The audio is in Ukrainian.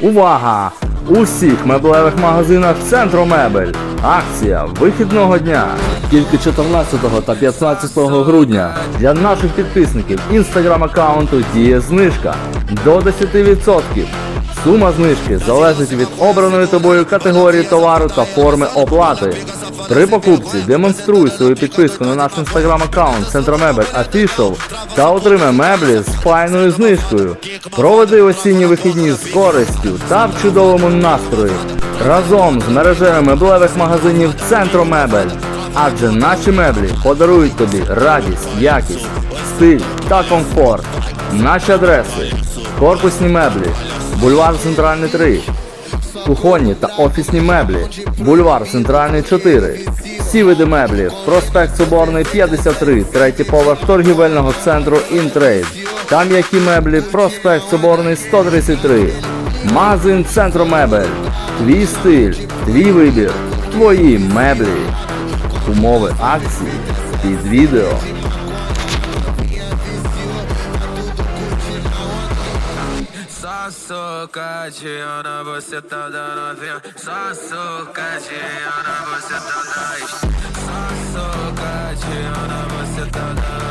Увага! У всіх меблевих магазинах Центру Мебель. Акція вихідного дня. Тільки 14 та 15 грудня для наших підписників інстаграм аккаунту діє знижка до 10%. Сума знижки залежить від обраної тобою категорії товару та форми оплати. При покупці демонструй свою підписку на наш інстаграм аккаунт Центромебель Official та отримай меблі з файною знижкою. Проведи осінні вихідні з користю та в чудовому настрої разом з мережею меблевих магазинів Центромебель. Адже наші меблі подарують тобі радість, якість, стиль та комфорт. Наші адреси: корпусні меблі, бульвар Центральний 3, кухонні та офісні меблі, бульвар Центральний 4, всі види меблів, проспект Соборний 53, третій поверх торгівельного центру Інтрейд, та м'які меблі, проспект Соборний 133, магазин Центру Мебель, твій стиль, твій вибір, твої меблі, умови акції під відео. Só socadinho na buceta da novinha. Só socadinho você tá da. Só socadinho você tá da.